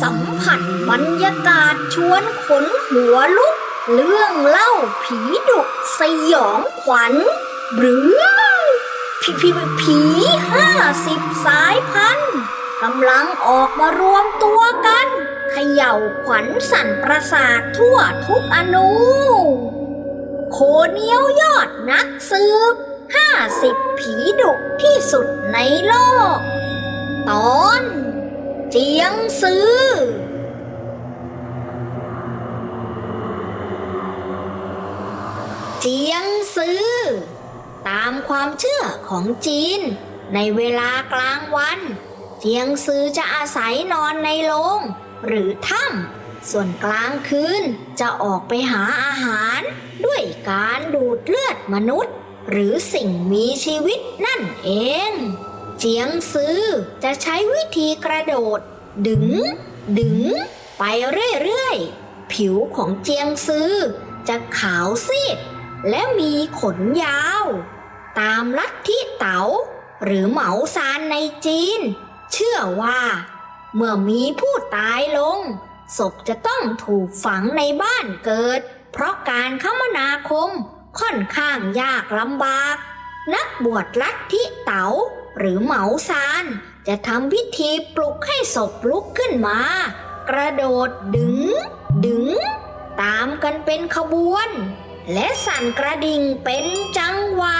สัมผัสบรรยากาศชวนขนหัวลุก เรื่องเล่าผีดุสยองขวัญ หรือผีผีผีห้าสิบสายพันธุ์กำลังออกมารวมตัวกันเขย่าขวัญสั่นประสาททั่วทุกอนูโคเนียวยอดนักสืบห้าสิบผีดุที่สุดในโลก ตอน เจียงซื้อ เจียงซื้อ ตามความเชื่อของจีน ในเวลากลางวัน เจียงซื้อจะอาศัยนอนในโรงหรือถ้ำส่วนกลางคืนจะออกไปหาอาหาร ด้วยการดูดเลือดมนุษย์ หรือสิ่งมีชีวิตนั่นเอง จียงซื้อ จะใช้วิธีกระโดด ดึง ดึง ไปเรื่อยๆ ผิวของเจียงซื้อ จะขาวซีด และมีขนยาว ตามลัทธิเต๋าหรือเหมาซานในจีน เชื่อว่า เมื่อมีผู้ตายลง ศพจะต้องถูกฝังในบ้านเกิด เพราะการคมนาคมค่อนข้างยากลำบาก นักบวชลัทธิเต๋า หรือเหมาซาน จะทำพิธีปลุกให้ศพลุกขึ้นมา กระโดดดึง ดึง ตามกันเป็นขบวน และสั่นกระดิ่งเป็นจังหวะ